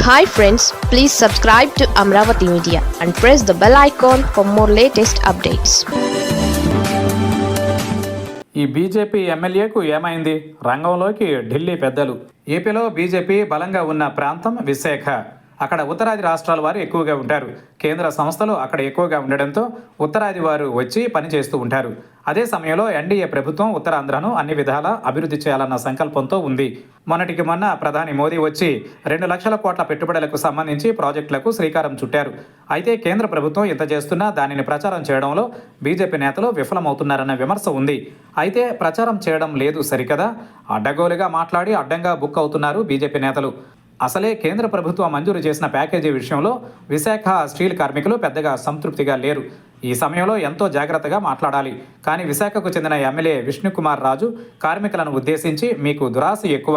Hi friends please subscribe to Amaravati media and press the bell icon for more latest updates ఈ BJP ఎమ్మెల్యేకు ఏమైంది? రంగంలోకి ఢిల్లీ పెద్దలు. ఏపీలో బీజేపీ బలంగా ఉన్న ప్రాంతం విశాఖ. అక్కడ ఉత్తరాది రాష్ట్రాల వారు ఎక్కువగా ఉంటారు. కేంద్ర సంస్థలు అక్కడ ఎక్కువగా ఉండడంతో ఉత్తరాది వారు వచ్చి పనిచేస్తూ ఉంటారు. అదే సమయంలో ఎన్డీఏ ప్రభుత్వం ఉత్తరాంధ్రను అన్ని విధాలా అభివృద్ధి చేయాలన్న సంకల్పంతో ఉంది. మొన్నటికి మొన్న ప్రధాని మోదీ వచ్చి రెండు లక్షల కోట్ల పెట్టుబడులకు సంబంధించి ప్రాజెక్టులకు శ్రీకారం చుట్టారు. అయితే కేంద్ర ప్రభుత్వం ఇంత చేస్తున్నా దానిని ప్రచారం చేయడంలో బీజేపీ నేతలు విఫలమవుతున్నారన్న విమర్శ ఉంది. అయితే ప్రచారం చేయడం లేదు సరికదా? అడ్డగోలుగా మాట్లాడి అడ్డంగా బుక్ అవుతున్నారు బీజేపీ నేతలు. అసలే కేంద్ర ప్రభుత్వం మంజూరు చేసిన ప్యాకేజీ విషయంలో విశాఖ స్టీల్ కార్మికులు పెద్దగా సంతృప్తిగా లేరు. ఈ సమయంలో ఎంతో జాగ్రత్తగా మాట్లాడాలి. కానీ విశాఖకు చెందిన ఎమ్మెల్యే విష్ణుకుమార్ రాజు కార్మికులను ఉద్దేశించి మీకు దురాశ ఎక్కువ.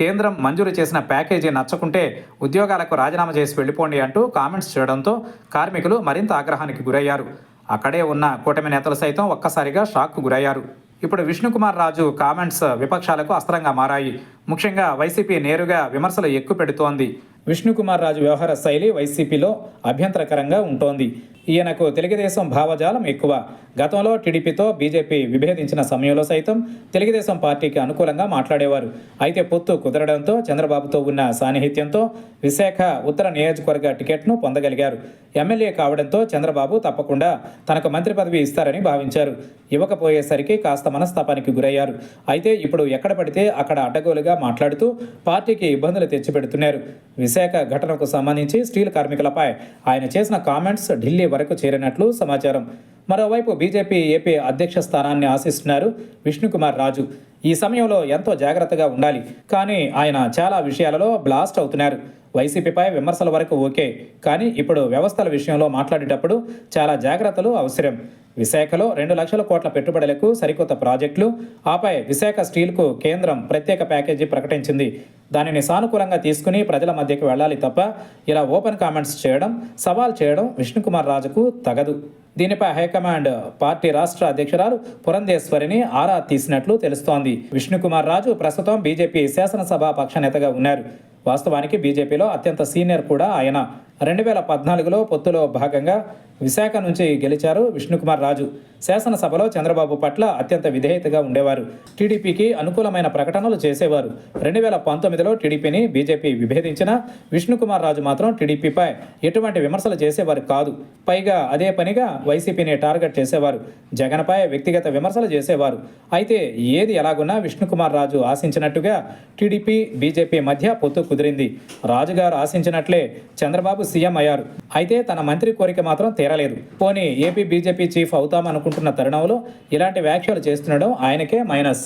కేంద్రం మంజూరు చేసిన ప్యాకేజీ నచ్చకుంటే ఉద్యోగాలకు రాజీనామా చేసి వెళ్ళిపోండి అంటూ కామెంట్స్ చేయడంతో కార్మికులు మరింత ఆగ్రహానికి గురయ్యారు. అక్కడే ఉన్న కూటమి నేతలు సైతం ఒక్కసారిగా షాక్కు గురయ్యారు. ఇప్పుడు విష్ణుకుమార్ రాజు కామెంట్స్ విపక్షాలకు అస్త్రంగా మారాయి. ముఖ్యంగా వైసీపీ నేరుగా విమర్శలు ఎక్కువ పెడుతోంది. విష్ణుకుమార్ రాజు వ్యవహార శైలి వైసీపీలో అభ్యంతరకరంగా ఉంటోంది. ఈయనకు తెలుగుదేశం భావజాలం ఎక్కువ. గతంలో టీడీపీతో బీజేపీ విభేదించిన సమయంలో సైతం తెలుగుదేశం పార్టీకి అనుకూలంగా మాట్లాడేవారు. అయితే పొత్తు కుదరడంతో చంద్రబాబుతో ఉన్న సాన్నిహిత్యంతో విశాఖ ఉత్తర నియోజకవర్గ టికెట్ను పొందగలిగారు. ఎమ్మెల్యే కావడంతో చంద్రబాబు తప్పకుండా తనకు మంత్రి పదవి ఇస్తారని భావించారు. ఇవ్వకపోయేసరికి కాస్త మనస్తాపానికి గురయ్యారు. అయితే ఇప్పుడు ఎక్కడ పడితే అక్కడ అడ్డగోలుగా మాట్లాడుతూ పార్టీకి ఇబ్బందులు తెచ్చిపెడుతున్నారు. విశాఖ ఘటనకు సంబంధించి స్టీల్ కార్మికులపై ఆయన చేసిన కామెంట్స్ ఢిల్లీ వరకు చేరినట్లు సమాచారం. మరోవైపు బీజేపీ ఏపీ అధ్యక్ష స్థానాన్ని ఆశిస్తున్నారు విష్ణుకుమార్ రాజు. ఈ సమయంలో ఎంతో జాగ్రత్తగా ఉండాలి. కానీ ఆయన చాలా విషయాలలో బ్లాస్ట్ అవుతున్నారు. వైసీపీపై విమర్శల వరకు ఓకే. కానీ ఇప్పుడు వ్యవస్థల విషయంలో మాట్లాడేటప్పుడు చాలా జాగ్రత్తలు అవసరం. విశాఖలో రెండు లక్షల కోట్ల పెట్టుబడులకు సరికొత్త ప్రాజెక్టులు. ఆపై విశాఖ స్టీల్కు కేంద్రం ప్రత్యేక ప్యాకేజీ ప్రకటించింది. దానిని సానుకూలంగా తీసుకుని ప్రజల మధ్యకు వెళ్ళాలి తప్ప ఇలా ఓపెన్ కామెంట్స్ చేయడం సవాల్ చేయడం విష్ణుకుమార్ రాజుకు తగదు. దీనిపై హైకమాండ్ పార్టీ రాష్ట్ర అధ్యక్షురాలు పురంధేశ్వరిని ఆరా తీసినట్లు తెలుస్తోంది. విష్ణుకుమార్ రాజు ప్రస్తుతం బీజేపీ శాసనసభ పక్ష నేతగా ఉన్నారు. వాస్తవానికి బీజేపీలో అత్యంత సీనియర్ కూడా ఆయన. రెండు వేల పద్నాలుగులో పొత్తులో భాగంగా విశాఖ నుంచి గెలిచారు విష్ణుకుమార్ రాజు. శాసనసభలో చంద్రబాబు పట్ల అత్యంత విధేయతగా ఉండేవారు. టీడీపీకి అనుకూలమైన ప్రకటనలు చేసేవారు. రెండు వేల పంతొమ్మిదిలో టీడీపీని బీజేపీ విభేదించిన విష్ణుకుమార్ రాజు మాత్రం టీడీపీపై ఎటువంటి విమర్శలు చేసేవారు కాదు. పైగా అదే పనిగా వైసీపీని టార్గెట్ చేసేవారు. జగన్పై వ్యక్తిగత విమర్శలు చేసేవారు. అయితే ఏది ఎలాగున్నా విష్ణుకుమార్ రాజు ఆశించినట్టుగా టీడీపీ బీజేపీ మధ్య పొత్తు కుదిరింది. రాజుగారు ఆశించినట్లే చంద్రబాబు సీఎం అయ్యారు. అయితే తన మంత్రి కోరిక మాత్రం తీరలేదు. పోనీ ఏపీ బీజేపీ చీఫ్ అవుతామనుకుంటున్న తరుణంలో ఇలాంటి వ్యాఖ్యలు చేస్తుండడం ఆయనకే మైనస్.